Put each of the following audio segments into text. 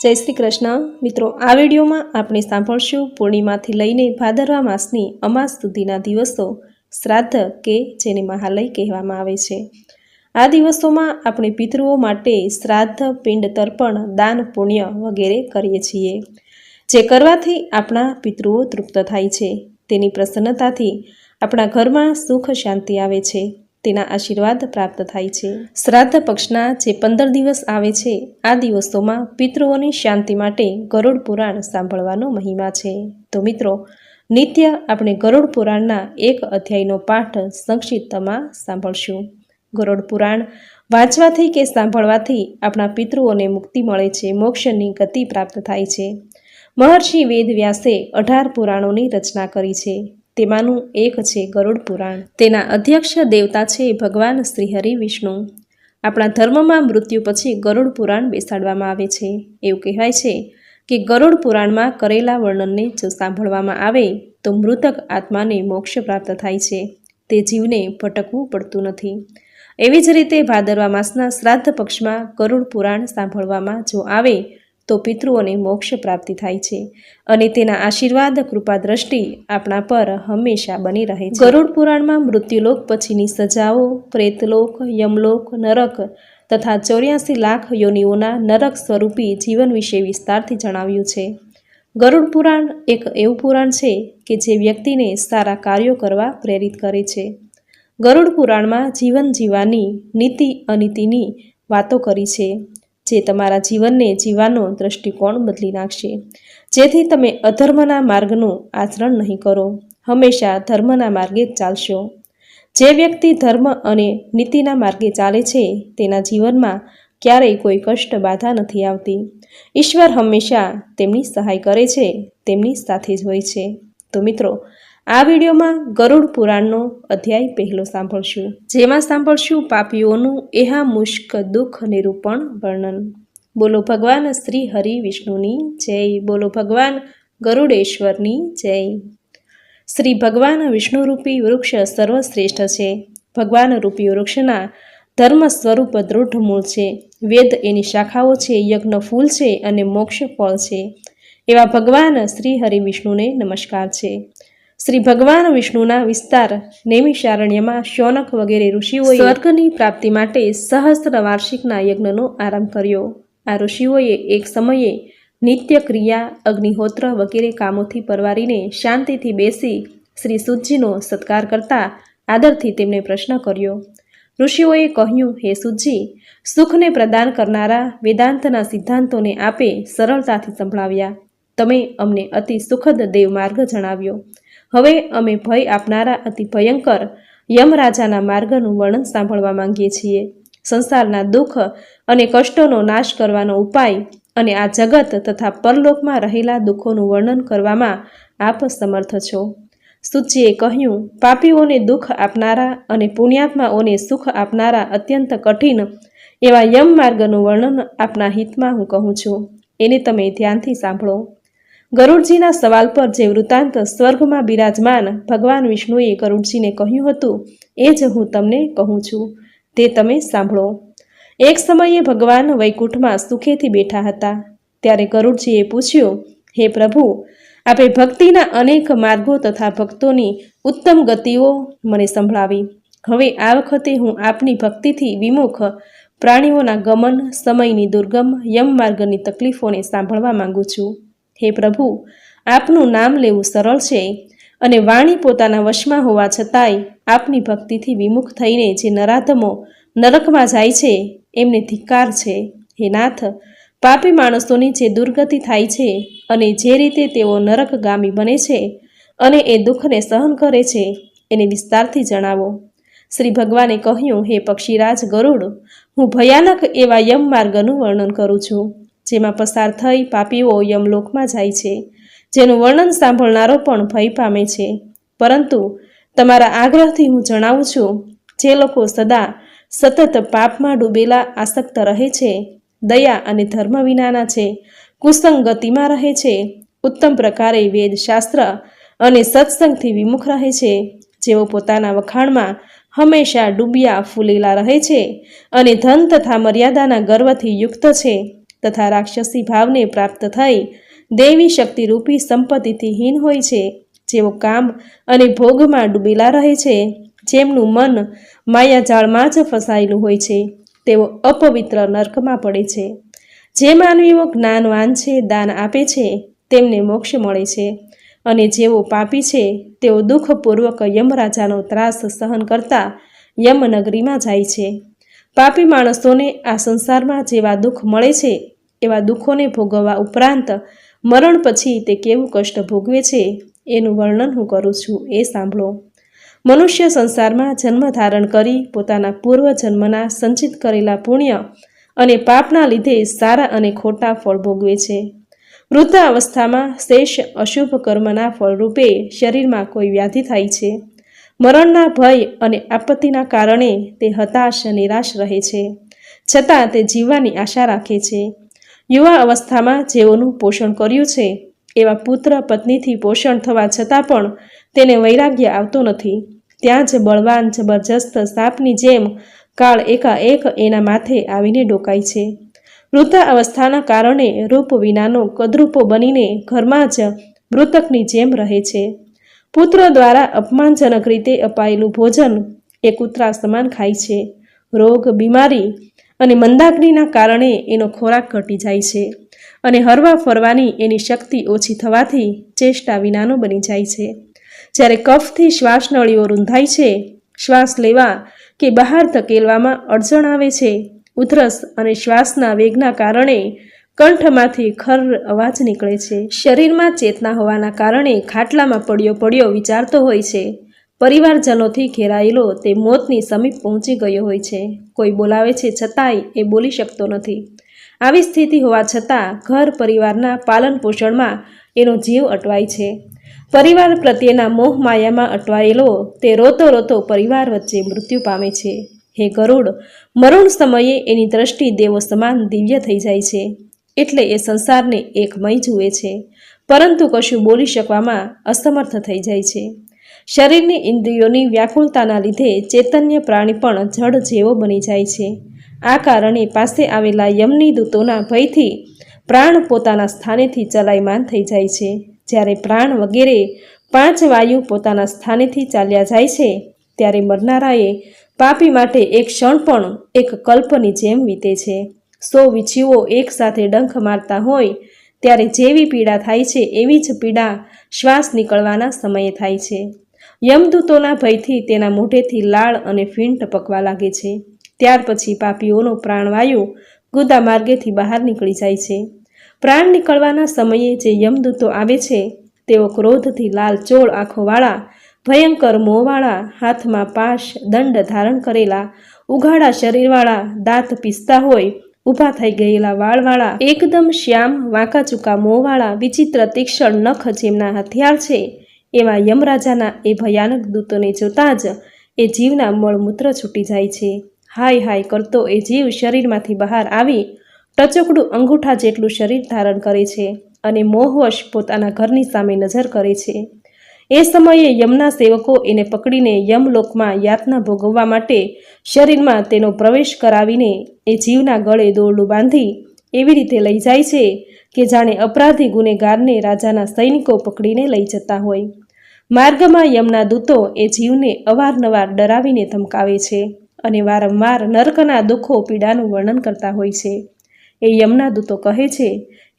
જય શ્રી કૃષ્ણ. મિત્રો, આ વિડીયોમાં આપણે સાંભળશું પૂર્ણિમાથી લઈને ભાદરવા માસની અમાસ સુધીના દિવસો શ્રાદ્ધ કે જેને મહાલય કહેવામાં આવે છે. આ દિવસોમાં આપણે પિતૃઓ માટે શ્રાદ્ધ, પિંડ તર્પણ, દાન, પુણ્ય વગેરે કરીએ છીએ, જે કરવાથી આપણા પિતૃઓ તૃપ્ત થાય છે. તેની પ્રસન્નતાથી આપણા ઘરમાં સુખ શાંતિ આવે છે. તેના આશીર્વાદ પ્રાપ્ત થાય છે. શ્રાદ્ધ પક્ષના જે પંદર દિવસ આવે છે, આ દિવસોમાં પિતૃઓની શાંતિ માટે ગરુડ પુરાણ સાંભળવાનો મહિમા છે. તો મિત્રો, નિત્ય આપણે ગરુડ પુરાણના એક અધ્યાયનો પાઠ સંક્ષિપ્તમાં સાંભળશું. ગરુડ પુરાણ વાંચવાથી કે સાંભળવાથી આપણા પિતૃઓને મુક્તિ મળે છે, મોક્ષની ગતિ પ્રાપ્ત થાય છે. મહર્ષિ વેદ વ્યાસે અઢાર પુરાણોની રચના કરી છે. તેમાંનું એક છે ગરુડ પુરાણ. તેના અધ્યક્ષ દેવતા છે ભગવાન શ્રીહરિ વિષ્ણુ. આપણા ધર્મમાં મૃત્યુ પછી ગરુડ પુરાણ બેસાડવામાં આવે છે. એવું કહેવાય છે કે ગરુડ પુરાણમાં કરેલા વર્ણનને જો સાંભળવામાં આવે, તો મૃતક આત્માને મોક્ષ પ્રાપ્ત થાય છે. તે જીવને ભટકવું પડતું નથી. એવી જ રીતે ભાદરવા માસના શ્રાદ્ધ પક્ષમાં ગરુડ પુરાણ સાંભળવામાં જો આવે તો પિતૃઓને મોક્ષ પ્રાપ્તિ થાય છે અને તેના આશીર્વાદ કૃપા દ્રષ્ટિ આપણા પર હંમેશા બની રહે છે. ગરુડ પુરાણમાં મૃત્યુલોક પછીની સજાઓ, પ્રેતલોક, યમલોક, નરક તથા ચોર્યાસી લાખ યોનિઓના નરક સ્વરૂપી જીવન વિશે વિસ્તારથી જણાવ્યું છે. ગરુડ પુરાણ એક એવું પુરાણ છે કે જે વ્યક્તિને સારા કાર્યો કરવા પ્રેરિત કરે છે. ગરુડ પુરાણમાં જીવન જીવવાની નીતિ અનીતિની વાતો કરી છે. જે તમારા જીવનને જીવવાનો દ્રષ્ટિકોણ બદલી નાખશે. જેથી તમે અધર્મના માર્ગનું આચરણ નહીં કરો. હંમેશા ધર્મના માર્ગે ચાલશો. જે વ્યક્તિ ધર્મ અને નીતિના માર્ગે ચાલે છે, તેના જીવનમાં ક્યારેય કોઈ કષ્ટ બાધા નથી આવતી. ઈશ્વર હંમેશા તેમની સહાય કરે છે, તેમની સાથે જ હોય છે. તો મિત્રો આ વિડીયોમાં ગરુડ પુરાણનો અધ્યાય પહેલો સાંભળશું, જેમાં સાંભળશું પાપીઓનું એહા મુશ્ક, દુઃખ, નિરૂપણ, વર્ણન. બોલો ભગવાન શ્રી હરિ વિષ્ણુની જય. બોલો ભગવાન ગરુડેશ્વરની જય. શ્રી ભગવાન વિષ્ણુરૂપી વૃક્ષ સર્વશ્રેષ્ઠ છે. ભગવાન રૂપી વૃક્ષના ધર્મ સ્વરૂપ દૃઢ મૂળ છે. વેદ એની શાખાઓ છે, યજ્ઞ ફૂલ છે અને મોક્ષ ફળ છે. એવા ભગવાન શ્રી હરિ વિષ્ણુને નમસ્કાર છે. શ્રી ભગવાન વિષ્ણુના વિસ્તાર નેમિશારણ્યમાં શૌનક વગેરે ઋષિઓએ સ્વર્ગની પ્રાપ્તિ માટે સહસ્ત્ર વાર્ષિકના યજ્ઞનો આરંભ કર્યો. આ ઋષિઓએ એક સમયે નિત્ય ક્રિયા અગ્નિહોત્ર વગેરે કામોથી પરવારીને શાંતિથી બેસી શ્રી સુજીનો સત્કાર કરતા આદરથી તેમને પ્રશ્ન કર્યો. ઋષિઓએ કહ્યું, હે સુજી સુખને પ્રદાન કરનારા વેદાંતના સિદ્ધાંતોને આપે સરળતાથી સંભળાવ્યા. તમે અમને અતિ સુખદ દેવ માર્ગ જણાવ્યો. હવે અમે ભય આપનારા અતિ ભયંકર યમરાજાના માર્ગનું વર્ણન સાંભળવા માંગીએ છીએ. સંસારના દુઃખ અને કષ્ટોનો નાશ કરવાનો ઉપાય અને આ જગત તથા પરલોકમાં રહેલા દુઃખોનું વર્ણન કરવામાં આપ સમર્થ છો. સુચિએ કહ્યું, પાપીઓને દુઃખ આપનારા અને પુણ્યાત્માઓને સુખ આપનારા અત્યંત કઠિન એવા યમ માર્ગનું વર્ણન આપના હિતમાં હું કહું છું. એને તમે ધ્યાનથી સાંભળો. ગરુડજીના સવાલ પર જે વૃત્તાંત સ્વર્ગમાં બિરાજમાન ભગવાન વિષ્ણુએ ગરુડજીને કહ્યું હતું, એ જ હું તમને કહું છું. તે તમે સાંભળો. એક સમયે ભગવાન વૈકુંઠમાં સુખેથી બેઠા હતા. ત્યારે ગરુડજીએ પૂછ્યું, હે પ્રભુ, આપે ભક્તિના અનેક માર્ગો તથા ભક્તોની ઉત્તમ ગતિઓ મને સંભળાવી. હવે આ વખતે હું આપની ભક્તિથી વિમુખ પ્રાણીઓના ગમન, સમયની દુર્ગમ યમ માર્ગની તકલીફોને સાંભળવા માંગુ છું. હે પ્રભુ, આપનું નામ લેવું સરળ છે અને વાણી પોતાના વશમાં હોવા છતાંય આપની ભક્તિથી વિમુખ થઈને જે નરાધમો નરકમાં જાય છે, એમને ધિક્કાર છે. હે નાથ, પાપી માણસોની જે દુર્ગતિ થાય છે અને જે રીતે તેઓ નરકગામી બને છે અને એ દુઃખને સહન કરે છે, એને વિસ્તારથી જણાવો. શ્રી ભગવાને કહ્યું, હે પક્ષીરાજ ગરુડ, હું ભયાનક એવા યમ માર્ગનું વર્ણન કરું છું. જેમાં પસાર થઈ પાપીઓ યમલોકમાં જાય છે, જેનું વર્ણન સાંભળનારો પણ ભય પામે છે. પરંતુ તમારા આગ્રહથી હું જણાવું છું, જે લોકો સદા સતત પાપમાં ડૂબેલા આસક્ત રહે છે, દયા અને ધર્મ વિનાના છે, કુસંગતિમાં રહે છે, ઉત્તમ પ્રકારે વેદશાસ્ત્ર અને સત્સંગથી વિમુખ રહે છે, જેઓ પોતાના વખાણમાં હંમેશા ડૂબ્યા ફૂલેલા રહે છે અને ધન તથા મર્યાદાના ગર્વથી યુક્ત છે. તથા રાક્ષસી ભાવને પ્રાપ્ત થઈ. દેવી શક્તિરૂપી સંપત્તિથી હીન હોય છે. જેઓ કામ અને ભોગમાં ડૂબેલા રહે છે. જેમનું મન માયાજાળમાં જ ફસાયેલું હોય છે. તેઓ અપવિત્ર નર્કમાં પડે છે. જે માનવીઓ જ્ઞાનવાન છે, દાન આપે છે, તેમને મોક્ષ મળે છે. અને જેઓ પાપી છે, તેઓ દુઃખપૂર્વક યમરાજાનો ત્રાસ સહન કરતા યમનગરીમાં જાય છે. પાપી માણસોને આ સંસારમાં જેવા દુઃખ મળે છે, એવા દુઃખોને ભોગવવા ઉપરાંત મરણ પછી તે કેવું કષ્ટ ભોગવે છે, એનું વર્ણન હું કરું છું. એ સાંભળો. મનુષ્ય સંસારમાં જન્મ ધારણ કરી પોતાના પૂર્વ જન્મના સંચિત કરેલા પુણ્ય અને પાપના લીધે સારા અને ખોટા ફળ ભોગવે છે. વૃદ્ધ અવસ્થામાં શેષ અશુભ કર્મના ફળરૂપે શરીરમાં કોઈ વ્યાધિ થાય છે. મરણના ભય અને આપત્તિના કારણે તે હતાશ નિરાશ રહે છે. છતાં તે જીવવાની આશા રાખે છે. યુવા અવસ્થામાં જેઓનું પોષણ કર્યું છે, એવા પુત્ર પત્નીથી પોષણ થવા છતાં પણ તેને વૈરાગ્ય આવતો નથી. ત્યાં જ બળવાન, જબરજસ્ત સાપની જેમ કાળ એકાએક એના માથે આવીને ડોકાય છે. વૃદ્ધ અવસ્થાના કારણે રૂપ વિનાનો કદરૂપો બનીને ઘરમાં જ મૃતકની જેમ રહે છે. પુત્ર દ્વારા અપમાનજનક રીતે અપાયેલું ભોજન એ કૂતરા સમાન ખાય છે. રોગ, બીમારી અને મંદાગ્નિના કારણે એનો ખોરાક ઘટી જાય છે અને હરવા ફરવાની એની શક્તિ ઓછી થવાથી ચેષ્ટા વિનાનો બની જાય છે. જ્યારે કફથી શ્વાસનળીઓ રૂંધાય છે, શ્વાસ લેવા કે બહાર ધકેલવામાં અડચણ આવે છે, ઉધરસ અને શ્વાસના વેગના કારણે કંઠમાંથી ખર અવાજ નીકળે છે. શરીરમાં ચેતના હોવાના કારણે ખાટલામાં પડ્યો પડ્યો વિચારતો હોય છે. પરિવારજનોથી ઘેરાયેલો તે મોતની સમીપ પહોંચી ગયો હોય છે. કોઈ બોલાવે છે છતાંય એ બોલી શકતો નથી. આવી સ્થિતિ હોવા છતાં ઘર પરિવારના પાલન પોષણમાં એનો જીવ અટવાય છે. પરિવાર પ્રત્યેના મોહ માયામાં અટવાયેલો તે રોતો રોતો પરિવાર વચ્ચે મૃત્યુ પામે છે. હે ગરુડ, મરુણ સમયે એની દ્રષ્ટિ દેવો સમાન દિવ્ય થઈ જાય છે. એટલે એ સંસારને એકમય જુએ છે. પરંતુ કશું બોલી શકવામાં અસમર્થ થઈ જાય છે. શરીરની ઇન્દ્રિયોની વ્યાકુળતાના લીધે ચૈતન્ય પ્રાણી પણ જડ જેવો બની જાય છે. આ કારણે પાસે આવેલા યમની દૂતોના ભયથી પ્રાણ પોતાના સ્થાનેથી ચલાયમાન થઈ જાય છે. જ્યારે પ્રાણ વગેરે પાંચ વાયુ પોતાના સ્થાનેથી ચાલ્યા જાય છે, ત્યારે મરનારાએ પાપી માટે એક ક્ષણ પણ એક કલ્પની જેમ વીતે છે. સો વીછીઓ એકસાથે ડંખ મારતા હોય, ત્યારે જેવી પીડા થાય છે, એવી જ પીડા શ્વાસ નીકળવાના સમયે થાય છે. યમદૂતોના ભયથી તેના મોઢેથી લાળ અને ફીણ ટપકવા લાગે છે. ત્યાર પછી પાપીઓનો પ્રાણવાયુ ગુદા માર્ગેથી બહાર નીકળી જાય છે. પ્રાણ નીકળવાના સમયે જે યમદૂતો આવે છે, તેઓ ક્રોધથી લાલ ચોળ આંખોવાળા, ભયંકર મોંવાળા, હાથમાં પાશ, દંડ ધારણ કરેલા, ઉઘાડા શરીરવાળા, દાંત પીસતા હોય ઊભા થઈ ગયેલા વાળવાળા એકદમ શ્યામ વાંકા ચૂકા મોંવાળા, વિચિત્ર, તીક્ષણ નખ જેમના હથિયાર છે, એવા યમરાજાના એ ભયાનક દૂતોને જોતા જ એ જીવના મળમૂત્ર છૂટી જાય છે. હાય હાય કરતો એ જીવ શરીરમાંથી બહાર આવી ટચોકડું અંગૂઠા જેટલું શરીર ધારણ કરે છે અને મોહવશ પોતાના ઘરની સામે નજર કરે છે. એ સમયે યમના સેવકો એને પકડીને યમલોકમાં યાતના ભોગવવા માટે શરીરમાં તેનો પ્રવેશ કરાવીને એ જીવના ગળે દોરડું બાંધી એવી રીતે લઈ જાય છે કે જાણે અપરાધી ગુનેગારને રાજાના સૈનિકો પકડીને લઈ જતા હોય. માર્ગમાં યમના દૂતો એ જીવને અવારનવાર ડરાવીને ધમકાવે છે અને વારંવાર નર્કના દુઃખો પીડાનું વર્ણન કરતા હોય છે. એ યમના દૂતો કહે છે,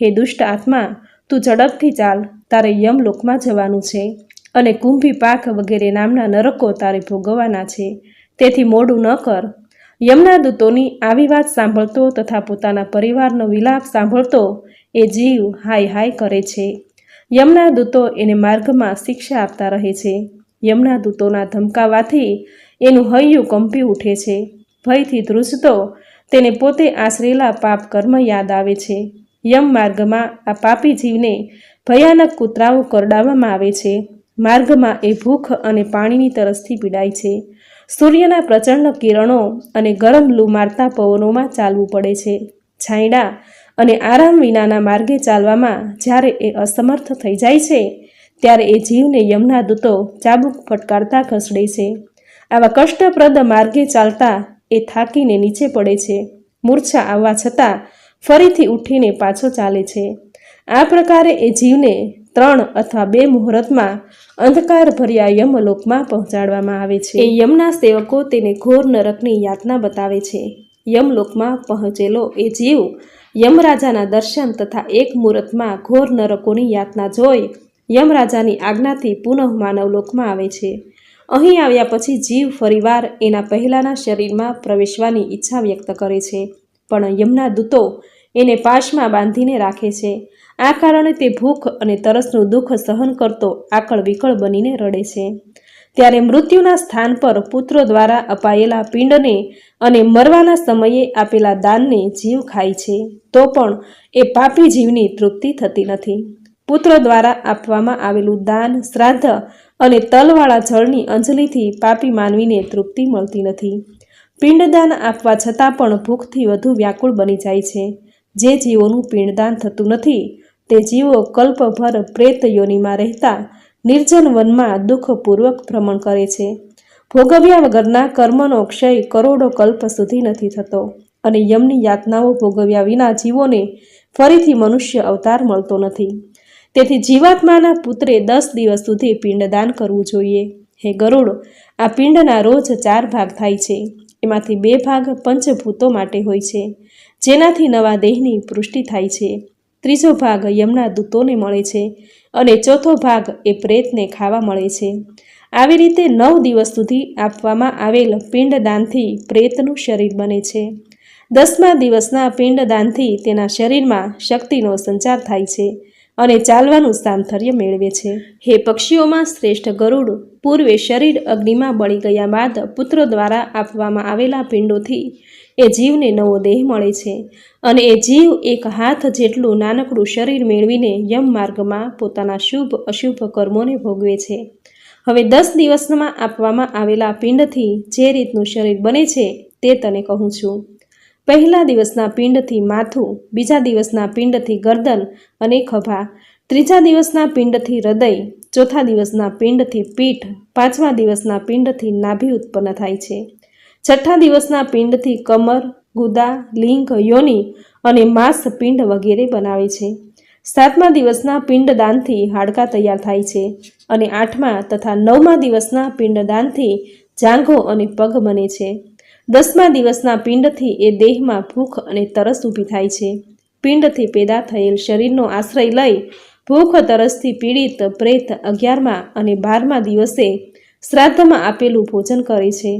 હે દુષ્ટ આત્મા, તું ઝડપથી ચાલ, તારે યમલોકમાં જવાનું છે. અને કુંભી પાક વગેરે નામના નરકો તારે ભોગવવાના છે. તેથી મોડું ન કર. યમના દૂતોની આવી વાત સાંભળતો તથા પોતાના પરિવારનો વિલાપ સાંભળતો એ જીવ હાય હાય કરે છે. યમના દૂતો એને માર્ગમાં શિક્ષા આપતા રહે છે. યમના દૂતોના ધમકાવાથી એનું હૈયું કંપી ઉઠે છે. ભયથી ધ્રુજતો તેને પોતે આશરેલા પાપ કર્મ યાદ આવે છે. યમ માર્ગમાં આ પાપી જીવને ભયાનક કૂતરાઓ કરડાવવામાં આવે છે. માર્ગમાં એ ભૂખ અને પાણીની તરસથી પીડાય છે. સૂર્યના પ્રચંડ કિરણો અને ગરમ લૂ મારતા પવનોમાં ચાલવું પડે છે. છાંયડા અને આરામ વિનાના માર્ગે ચાલવામાં જ્યારે એ અસમર્થ થઈ જાય છે, ત્યારે એ જીવને યમના દૂતો ચાબુક ફટકારતા ખસડે છે. આવા કષ્ટપ્રદ માર્ગે ચાલતા એ થાકીને નીચે પડે છે. મૂર્છા આવવા છતાં ફરીથી ઉઠીને પાછો ચાલે છે. આ પ્રકારે એ જીવને ત્રણ અથવા બે મુહૂર્તમાં અંધકાર ભર્યા યમલોકમાં પહોંચાડવામાં આવે છે. એ યમના સેવકો તેને ઘોર નરકની યાતના બતાવે છે. યમલોકમાં પહોંચેલો એ જીવ યમરાજાના દર્શન તથા એક મુહૂર્તમાં ઘોર નરકોની યાતના જોઈ યમરાજાની આજ્ઞાથી પુનઃ માનવલોકમાં આવે છે. અહીં આવ્યા પછી જીવ ફરીવાર એના પહેલાંના શરીરમાં પ્રવેશવાની ઈચ્છા વ્યક્ત કરે છે. પણ યમના દૂતો એને પાશમાં બાંધીને રાખે છે. આ કારણે તે ભૂખ અને તરસનું દુઃખ સહન કરતો આકળ વિકળ બનીને રડે છે. ત્યારે મૃત્યુના સ્થાન પર પુત્રો દ્વારા અપાયેલા પિંડને અને મરવાના સમયે આપેલા દાનને જીવ ખાય છે, તો પણ એ પાપી જીવની તૃપ્તિ થતી નથી. પુત્ર દ્વારા આપવામાં આવેલું દાન, શ્રાદ્ધ અને તલવાળા જળની અંજલિથી પાપી માનવીને તૃપ્તિ મળતી નથી. પિંડદાન આપવા છતાં પણ ભૂખથી વધુ વ્યાકુળ બની જાય છે. જે જીવોનું પિંડદાન થતું નથી તે જીવો કલ્પભર પ્રેત યોનિમાં રહેતા, નિર્જન વનમાં દુઃખપૂર્વક ભ્રમણ કરે છે. ભોગવ્યા વગરના કર્મનો ક્ષય કરોડો કલ્પ સુધી નથી થતો અને યમની યાતનાઓ ભોગવ્યા વિના જીવોને ફરીથી મનુષ્ય અવતાર મળતો નથી. તેથી જીવાત્માના પુત્રે દસ દિવસ સુધી પિંડદાન કરવું જોઈએ. હે ગરુડ, આ પિંડના રોજ ચાર ભાગ થાય છે. એમાંથી બે ભાગ પંચભૂતો માટે હોય છે. જેનાથી નવા દેહની પુષ્ટિ થાય છે. ત્રીજો ભાગ યમના દૂતોને મળે છે અને ચોથો ભાગ એ પ્રેતને ખાવા મળે છે. આવી રીતે નવ દિવસ સુધી આપવામાં આવેલ પિંડદાનથી પ્રેતનું શરીર બને છે. દસમા દિવસના પિંડદાનથી તેના શરીરમાં શક્તિનો સંચાર થાય છે અને ચાલવાનું સામથર્ય મેળવે છે. હે પક્ષીઓમાં શ્રેષ્ઠ ગરુડ, પૂર્વે શરીર અગ્નિમાં બળી ગયા બાદ પુત્રો દ્વારા આપવામાં આવેલા પિંડોથી એ જીવને નવો દેહ મળે છે. અને એ જીવ એક હાથ જેટલું નાનકડું શરીર મેળવીને યમ માર્ગમાં પોતાના શુભ, અશુભ કર્મોને ભોગવે છે. હવે દસ દિવસમાં આપવામાં આવેલા પિંડથી જે રીતનું શરીર બને છે તે તને કહું છું. પહેલા દિવસના પિંડથી માથું, બીજા દિવસના પિંડથી ગરદન અને ખભા, ત્રીજા દિવસના પિંડથી હૃદય, ચોથા દિવસના પિંડથી પીઠ, પાંચમા દિવસના પિંડથી નાભી ઉત્પન્ન થાય છે. છઠ્ઠા દિવસના પિંડથી કમર, ગુદા, લિંગ, યોની અને માંસ પિંડ વગેરે બનાવે છે. સાતમા દિવસના પિંડદાનથી હાડકાં તૈયાર થાય છે અને આઠમા તથા નવમા દિવસના પિંડદાનથી જાંઘો અને પગ બને છે. દસમા દિવસના પિંડથી એ દેહમાં ભૂખ અને તરસ ઊભી થાય છે. પિંડથી પેદા થયેલ શરીરનો આશ્રય લઈ ભૂખ, તરસથી પીડિત પ્રેત અગિયારમા અને બારમા દિવસે શ્રાદ્ધમાં આપેલું ભોજન કરે છે.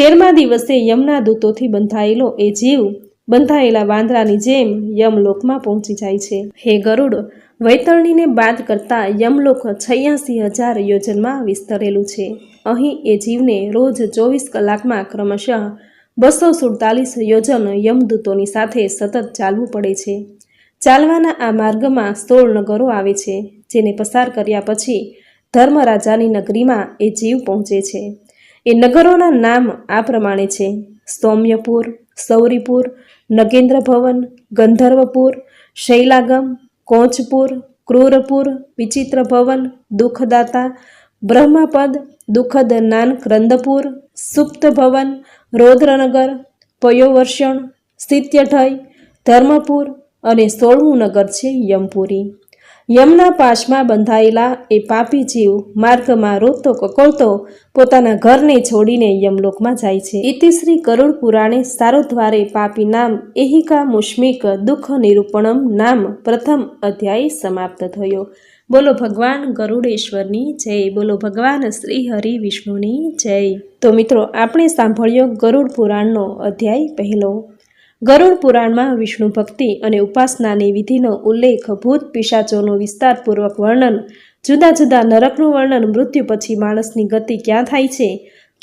તેરમા દિવસે યમના દૂતોથી બંધાયેલો એ જીવ, બંધાયેલા વાંદરાની જેમ યમલોકમાં પહોંચી જાય છે. હે ગરુડ, વૈતરણીને બાદ કરતા યમલોક છયાસી હજાર યોજનમાં વિસ્તરેલું છે. અહીં એ જીવને રોજ ચોવીસ કલાકમાં ક્રમશઃ બસો સુડતાલીસ યોજન યમદૂતોની સાથે સતત ચાલવું પડે છે. ચાલવાના આ માર્ગમાં સોળ નગરો આવે છે, જેને પસાર કર્યા પછી ધર્મરાજાની નગરીમાં એ જીવ પહોંચે છે. એ નગરોના નામ આ પ્રમાણે છે. સૌમ્યપુર, સૌરીપુર નગેન્દ્ર ભવન ગંધર્વપુર, શૈલાગમ, કોંચપુર, ક્રૂરપુર વિચિત્ર ભવન દુઃખદાતા, બ્રહ્માપદ, દુઃખદ નાન ક્રંદપુર સુપ્ત ભવન રૌદ્રનગર, પયોવર્ષણ સ્થિત્યઠય ધર્મપુર અને સોળમું નગર છે યમપુરી. યમના પાશમાં બંધાયેલા એ પાપી જીવ માર્ગમાં રોતો કકોળતો પોતાના ઘરને છોડીને યમલોકમાં જાય છે. ઇતિ શ્રી ગરુડ પુરાણે સારોદ્વારે પાપી નામ એહિકા મુષ્મિક દુઃખ નિરૂપણમ નામ પ્રથમ અધ્યાય સમાપ્ત થયો. બોલો ભગવાન ગરુડેશ્વરની જય. બોલો ભગવાન શ્રી હરિ વિષ્ણુની જય. તો મિત્રો, આપણે સાંભળ્યો ગરુડ પુરાણનો અધ્યાય પહેલો. ગરુડ પુરાણમાં વિષ્ણુ ભક્તિ અને ઉપાસનાની વિધિનો ઉલ્લેખ ભૂત પિશાચોનું વિસ્તારપૂર્વક વર્ણન, જુદા જુદા નરકનું વર્ણન મૃત્યુ પછી માણસની ગતિ ક્યાં થાય છે,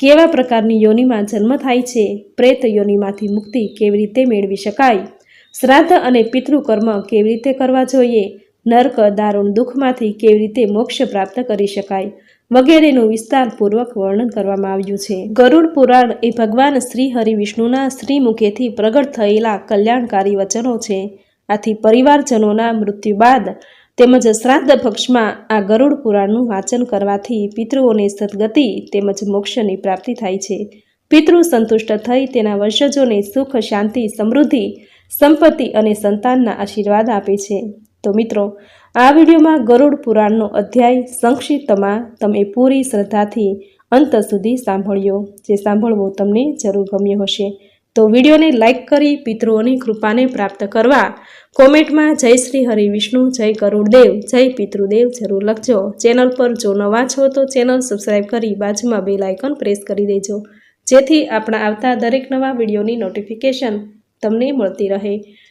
કેવા પ્રકારની યોનિમાં જન્મ થાય છે, પ્રેત યોનિમાંથી મુક્તિ કેવી રીતે મેળવી શકાય, શ્રાદ્ધ અને પિતૃકર્મ કેવી રીતે કરવા જોઈએ, નર્ક, દારૂણ દુઃખમાંથી કેવી રીતે મોક્ષ પ્રાપ્ત કરી શકાય વગેરેનું વિસ્તારપૂર્વક વર્ણન કરવામાં આવ્યું છે. ગરુડ પુરાણ એ ભગવાન શ્રી હરિ વિષ્ણુના શ્રી મુખેથી પ્રગટ થયેલા કલ્યાણકારી વચનો છે. આથી પરિવારજનોના મૃત્યુ બાદ તેમજ શ્રાદ્ધ પક્ષમાં આ ગરુડ પુરાણનું વાંચન કરવાથી પિતૃઓને સદગતિ તેમજ મોક્ષની પ્રાપ્તિ થાય છે. પિતૃ સંતુષ્ટ થઈ તેના વંશજોને સુખ, શાંતિ, સમૃદ્ધિ, સંપત્તિ અને સંતાનના આશીર્વાદ આપે છે. તો મિત્રો આ વિડીયોમાં ગરુડ પુરાણનો અધ્યાય સંક્ષિપ્તમાં તમે પૂરી શ્રદ્ધાથી અંત સુધી સાંભળ્યો, જે સાંભળવો તમને જરૂર ગમ્યો હશે. તો વિડીયોને લાઇક કરી પિતૃઓની કૃપાને પ્રાપ્ત કરવા કોમેન્ટમાં જય શ્રી હરિ વિષ્ણુ, જય ગરુડદેવ જય પિતૃદેવ જરૂર લખજો. ચેનલ પર જો નવા છો તો ચેનલ સબસ્ક્રાઈબ કરી બાજુમાં બેલ આઇકન પ્રેસ કરી દેજો, જેથી આપણા આવતા દરેક નવા વિડીયોની નોટિફિકેશન તમને મળતી રહે.